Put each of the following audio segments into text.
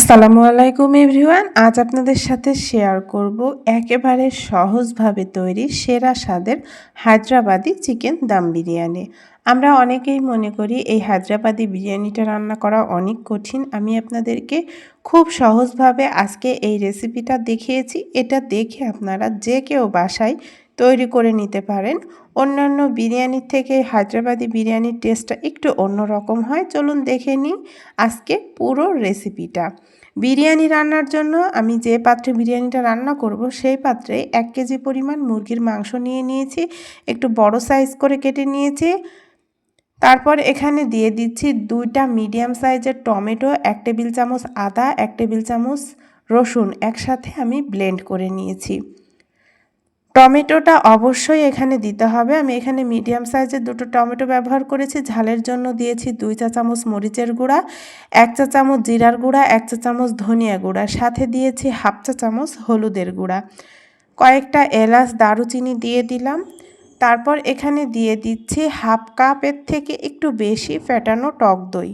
আসসালামু আলাইকুম এভরিওয়ান, আজ আপনাদের সাথে শেয়ার করব একেবারে সহজভাবে তৈরি সেরা স্বাদের হায়দ্রাবাদি চিকেন দাম বিরিয়ানি। আমরা অনেকেই মনে করি এই হায়দ্রাবাদি বিরিয়ানিটা রান্না করা অনেক কঠিন। আমি আপনাদেরকে খুব সহজভাবে আজকে এই রেসিপিটা দেখিয়েছি। এটা দেখে আপনারা যে কেউ বাসায় তৈরি করে নিতে পারেন। অন্যান্য বিরিয়ানির থেকে হায়দ্রাবাদি বিরিয়ানির টেস্টটা একটু অন্যরকম হয়। চলুন দেখে নিই আজকে পুরো রেসিপিটা। বিরিয়ানি রান্নার জন্য আমি যে পাত্রে বিরিয়ানিটা রান্না করব, সেই পাত্রে এক কেজি পরিমাণ মুরগির মাংস নিয়ে নিয়েছি, একটু বড় সাইজ করে কেটে নিয়েছি। তারপর এখানে দিয়ে দিচ্ছি দুইটা মিডিয়াম সাইজের টমেটো, এক টেবিল চামচ আদা, এক টেবিল চামচ রসুন একসাথে আমি ব্লেন্ড করে নিয়েছি। টমেটোটা অবশ্যই এখানে দিতে হবে। আমি এখানে মিডিয়াম সাইজের দুটো টমেটো ব্যবহার করেছি। ঝালের জন্য দিয়েছি দুই চা চামচ মরিচের গুঁড়া, এক চা চামচ জিরার গুঁড়া, এক চা চামচ ধনিয়া গুঁড়া, সাথে দিয়েছি হাফ চা চামচ হলুদের গুঁড়া। কয়েকটা এলাচ, দারুচিনি দিয়ে দিলাম। তারপর এখানে দিয়ে দিচ্ছি হাফ কাপের থেকে একটু বেশি ফেটানো টক দই।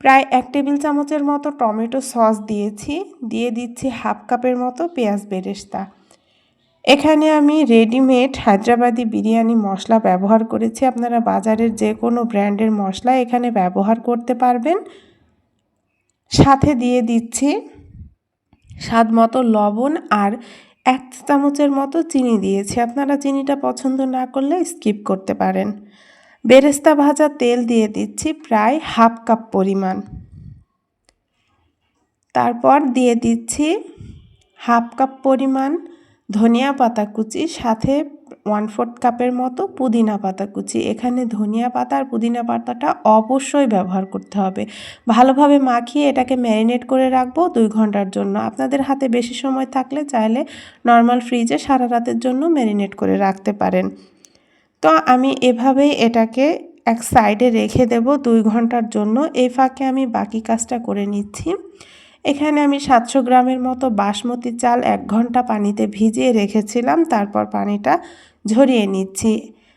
প্রায় এক টেবিল চামচের মতো টমেটো সস দিয়েছি। দিয়ে দিচ্ছি হাফ কাপের মতো পেঁয়াজ বেরেস্তা। এখানে আমি রেডিমেড হায়দ্রাবাদি বিরিয়ানি মশলা ব্যবহার করেছি। আপনারা বাজারের যে কোনো ব্র্যান্ডের মশলা এখানে ব্যবহার করতে পারবেন। সাথে দিয়ে দিচ্ছি স্বাদ মতো লবণ আর এক চামচের মতো চিনি দিয়েছি। আপনারা চিনিটা পছন্দ না করলে স্কিপ করতে পারেন। বেরেস্তা ভাজা তেল দিয়ে দিচ্ছি প্রায় হাফ কাপ পরিমাণ। তারপর দিয়ে দিচ্ছি হাফ কাপ পরিমাণ ধনিয়া পাতা কুচি, সাথে ওয়ান ফোর্থ কাপের মতো পুদিনা পাতা কুচি। এখানে ধনিয়া পাতা আর পুদিনা পাতাটা অবশ্যই ব্যবহার করতে হবে। ভালোভাবে মাখিয়ে এটাকে ম্যারিনেট করে রাখব দুই ঘণ্টার জন্য। আপনাদের হাতে বেশি সময় থাকলে চাইলে নর্মাল ফ্রিজে সারা রাতের জন্য ম্যারিনেট করে রাখতে পারেন। তো আমি এভাবেই এটাকে এক সাইডে রেখে দেব দুই ঘণ্টার জন্য। এই ফাঁকে আমি বাকি কাজটা করে নিচ্ছি। এখানে আমি সাতশো গ্রামের মতো বাসমতি চাল এক ঘণ্টা পানিতে ভিজিয়ে রেখেছিলাম, তারপর পানিটা ঝরিয়ে নিচ্ছি।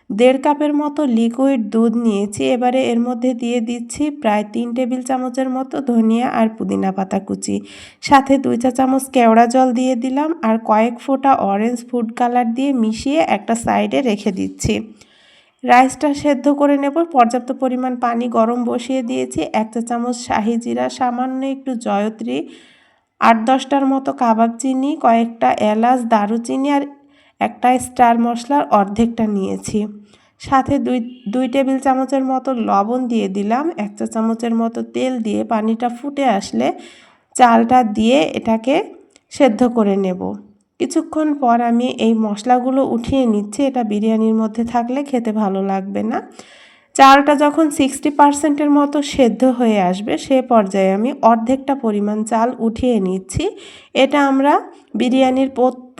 দেড় কাপের মতো লিকুইড দুধ নিয়েছি, এবারে এর মধ্যে দিয়ে দিচ্ছি প্রায় তিন টেবিল চামচের মতো ধনিয়া আর পুদিনা পাতা কুচি। সাথে দুই চা চামচ কেওড়া জল দিয়ে দিলাম আর কয়েক ফোঁটা অরেঞ্জ ফুড কালার দিয়ে মিশিয়ে একটা সাইডে রেখে দিচ্ছি। রাইসটা সেদ্ধ করে নেব। পর্যাপ্ত পরিমাণ পানি গরম বসিয়ে দিয়েছি। এক চা চামচ শাহি জিরা, সামান্য একটু জয়ত্রী, আট দশটার মতো কাবাব চিনি, কয়েকটা এলাচ, দারুচিনি আর একটা স্টার মশলার অর্ধেকটা নিয়েছি। সাথে দুই দুই টেবিল চামচের মতো লবণ দিয়ে দিলাম। এক চা চামচের মতো তেল দিয়ে পানিটা ফুটে আসলে চালটা দিয়ে এটাকে সেদ্ধ করে নেব। কিছুক্ষণ পর আমি এই মশলাগুলো উঠিয়ে নিচ্ছি। এটা বিরিয়ানির মধ্যে থাকলে খেতে ভালো লাগবে না। চালটা যখন সিক্সটি পার্সেন্টের মতো সেদ্ধ হয়ে আসবে, সে পর্যায়ে আমি অর্ধেকটা পরিমাণ চাল উঠিয়ে নিচ্ছি। এটা আমরা বিরিয়ানির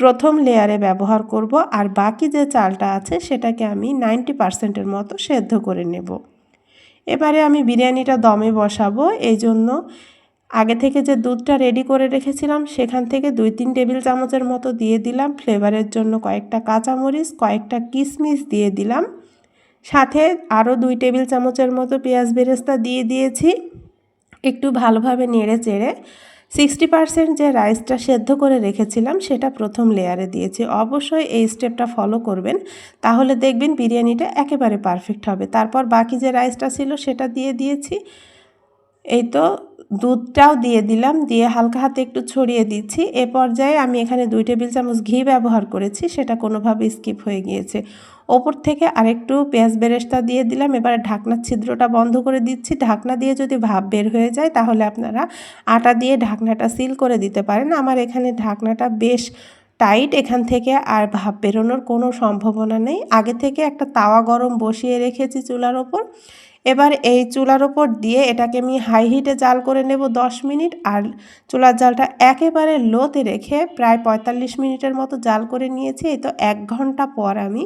প্রথম লেয়ারে ব্যবহার করব আর বাকি যে চালটা আছে, সেটাকে আমি নাইনটি পার্সেন্টের মতো সেদ্ধ করে নেব। এবারে আমি বিরিয়ানিটা দমে বসাবো। এই জন্য আগে থেকে যে দুধটা রেডি করে রেখেছিলাম, সেখান থেকে দুই তিন টেবিল চামচের মতো দিয়ে দিলাম। ফ্লেভারের জন্য কয়েকটা কাঁচামরিচ, কয়েকটা কিশমিশ দিয়ে দিলাম। সাথে আরও দুই টেবিল চামচের মতো পেঁয়াজ বেরেস্তা দিয়ে দিয়েছি। একটু ভালোভাবে নেড়ে চেড়ে সিক্সটি পারসেন্ট যে রাইসটা সেদ্ধ করে রেখেছিলাম, সেটা প্রথম লেয়ারে দিয়েছি। অবশ্যই এই স্টেপটা ফলো করবেন, তাহলে দেখবেন বিরিয়ানিটা একেবারে পারফেক্ট হবে। তারপর বাকি যে রাইসটা ছিল, সেটা দিয়ে দিয়েছি। এই তো দুধটাও দিয়ে দিলাম, দিয়ে হালকা হাতে একটু ছড়িয়ে দিচ্ছি। এ পর্যায়ে আমি এখানে দুই টেবিল চামচ ঘি ব্যবহার করেছি, সেটা কোনোভাবে স্কিপ হয়ে গিয়েছে। ওপর থেকে আরেকটু পেঁয়াজ বেরেস্তা দিয়ে দিলাম, এবারে ঢাকনার ছিদ্রটা বন্ধ করে দিচ্ছি। ঢাকনা দিয়ে যদি ভাপ বের হয়ে যায়, তাহলে আপনারা আটা দিয়ে ঢাকনাটা সিল করে দিতে পারেন। আমার এখানে ঢাকনাটা বেশ টাইট, এখান থেকে আর ভাপ বেরোনোর কোনো সম্ভাবনা নেই। আগে থেকে একটা তাওয়া গরম বসিয়ে রেখেছি চুলার ওপর। এবার এই চুলার ওপর দিয়ে এটাকে আমি হাই হিটে জাল করে নেব দশ মিনিট আর চুলার জালটা একেবারে লোতে রেখে প্রায় পঁয়তাল্লিশ মিনিটের মতো জাল করে নিয়েছি। এই তো এক ঘণ্টা পর আমি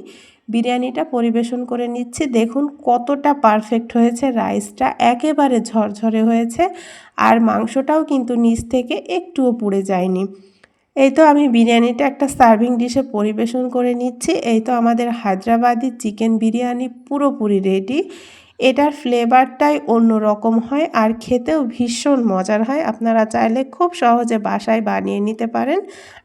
বিরিয়ানিটা পরিবেশন করে নিচ্ছি। দেখুন কতটা পারফেক্ট হয়েছে রাইসটা একেবারে ঝরঝরে হয়েছে আর মাংসটাও কিন্তু নিচ থেকে একটুও পুড়ে যায়নি। এই তো আমি বিরিয়ানিটা একটা সার্ভিং ডিশে পরিবেশন করে নিচ্ছি। এই তো আমাদের হায়দ্রাবাদি চিকেন বিরিয়ানি পুরোপুরি রেডি এটার ফ্লেভারটাই অন্যরকম হয় আর খেতেও ভীষণ মজার হয়। আপনারা চাইলে খুব সহজে বাসায় বানিয়ে নিতে পারেন।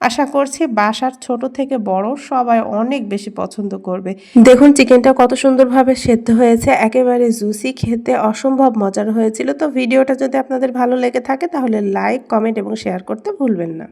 আশা করছি বাসার ছোট থেকে বড় সবাই অনেক বেশি পছন্দ করবে। দেখুন চিকেনটা কত সুন্দরভাবে সেদ্ধ হয়েছে, একেবারে জুসি খেতে অসম্ভব মজার হয়েছিল। তো ভিডিওটা যদি আপনাদের ভালো লেগে থাকে তাহলে লাইক কমেন্ট এবং শেয়ার করতে ভুলবেন না।